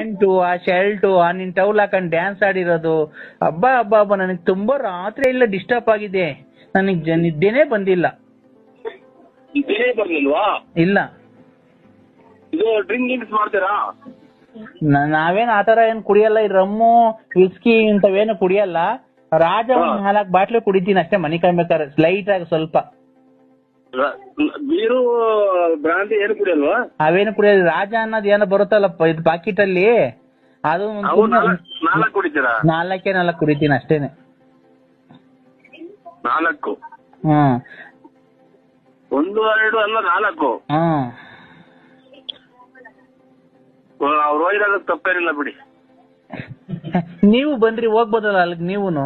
Pant ಆ shirt ಆ ನಿನ್ ಟೌಲ್ ಹಾಕೊಂಡ್ ಡ್ಯಾನ್ಸ್ ಆಡಿರೋದು. ಹಬ್ಬ ಹಬ್ಬ ಹಬ್ಬ. ನನಗೆ ತುಂಬಾ ರಾತ್ರಿ ಎಲ್ಲ ಡಿಸ್ಟರ್ಬ್ ಆಗಿದೆ. ನನಗೆ ನಿದ್ದೆನೇ ಬಂದಿಲ್ಲ. ಇದೇ ಬರ್ಲಿಲ್ವಾ ಇಲ್ಲ. ಇದು ಡ್ರಿಂಕ್ ಗಿಂಕ್ಸ್ ಮಾಡ್ತೀರಾ? ನಾವೇನ್ ಆತರ ಏನ್ ಕುಡಿಯಲ್ಲ? ಈ ರಮ್ಮು ವಿಸ್ಕಿ ಇಂಥವೇನು ಕುಡಿಯಲ್ಲ. ರಾಜ ಒಂದ್. ನಾಲ್ಕು ಬಾಟ್ಲು ಕುಡಿತೀನಿ ಅಷ್ಟೇ ಮನಿ ಕಾಯ್ಬೇಕಾದ್ರೆ ಲೈಟ್ ಆಗಿ ಸ್ವಲ್ಪ. ಬೀರು ಬ್ರಾಂದಿ ಏನು ಕುಡಿಯಲ್ವಾ? ಅವೇನು ಕುಡಿಯೋದು ರಾಜ ಅನ್ನೋದು ಏನೋ ಬರುತ್ತಲ್ಲಪ್ಪ ಇದು ಪಾಕಿಟ್ ಅಲ್ಲಿ ಅದು ನಾಲ್ಕು ಕುಡಿತೀರಾ? ನಾಲ್ಕೇ ನಾಲ್ಕು ಕುಡಿತೀನಿ ಅಷ್ಟೇನೆ. ನಾಲ್ಕು? ಹ್ಮ್ ಒಂದು ಎರಡು ಅಲ್ಲ ನಾಲ್ಕು? ಹ್ಮ್ ಅವ್ರು ಹೋಗಿದಾಗ ತಪ್ಪೇನಿಲ್ಲ ಬಿಡಿ. ನೀವು ಬಂದ್ರಿ ಹೋಗ್ಬೋದಲ್ಲ ಅಲ್ಲಿಗೆ ನೀವುನು?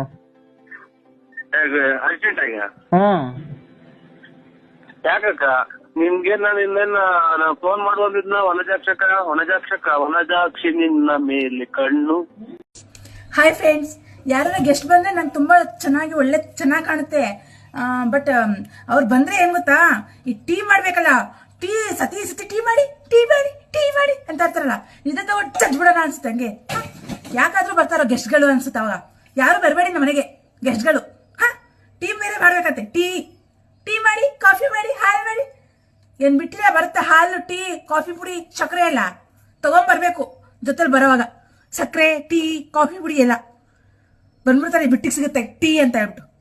ಅರ್ಜೆಂಟ್ ಆಗ ಹ್ಮ್ ಯಾಕಕ್ಕ? ನಿಮ್ಗೆ ನಾನು ಇನ್ನೇನ್ ನಾನು ಫೋನ್ ಮಾಡುವಂತಿದ್ನ ವನಜಾಕ್ಷಕ ವನಜಾಕ್ಷಕ, ವನಜಾಕ್ಷಿ ನಿನ್ನ ಮೇಲೆ ಕಣ್ಣು. ಹಾಯ್ ಫ್ರೆಂಡ್ಸ್ ಯಾರನ್ನ ಗೆಸ್ಟ್ ಬಂದ್ರೆ ನಂಗೆ ತುಂಬಾ ಚೆನ್ನಾಗಿ ಒಳ್ಳೆ ಚೆನ್ನಾಗಿ ಕಾಣುತ್ತೆ. ಬಟ್ ಅವ್ರು ಬಂದ್ರೆ ಏನ್ ಗೊತ್ತಾ? ಈ ಟೀ ಮಾಡ್ಬೇಕಲ್ಲ, ಟೀ, ಸತಿ ಸತಿ ಟೀ ಮಾಡಿ ಟೀ ಮಾಡಿ ಟೀ ಮಾಡಿ ಅಂತ ಇರ್ತಾರಲ್ಲ ಇದನ್ನ ಒಟ್ಟು ಚಚ್ಬಿಡೋಣ ಅನ್ಸುತ್ತೆ ಹಂಗೆ? ಯಾಕಾದ್ರೂ ಬರ್ತಾರೋ ಗೆಸ್ಟ್ಗಳು ಅನ್ಸುತ್ತೆ ಅವಾಗ. ಯಾರು ಬರಬೇಡಿ ನಮ್ಮ ಮನೆಗೆ ಗೆಸ್ಟ್ಗಳು ಹಾ? ಟೀ ಬೇರೆ ಮಾಡ್ಬೇಕಂತೆ, ಟೀ. ಮಾಡಿ, ಕಾಫಿ ಮಾಡಿ ಹಾಲು ಮಾಡಿ. ಏನ್ ಬಿಟ್ಟಿಲ್ಲ ಬರುತ್ತೆ ಹಾಲು, ಟೀ, ಕಾಫಿ ಪುಡಿ, ಸಕ್ಕರೆ ಎಲ್ಲ. ತಗೊಂಡ್ಬರ್ಬೇಕು ಜೊತೆಲಿ ಬರೋವಾಗ. ಸಕ್ಕರೆ, ಟೀ, ಕಾಫಿ ಪುಡಿ ಎಲ್ಲ. ಬಂದ್ಬಿಡ್ತಾರೆ ಬಿಟ್ಟಿಗೆ ಸಿಗುತ್ತೆ, ಟೀ ಅಂತ ಹೇಳ್ಬಿಟ್ಟು.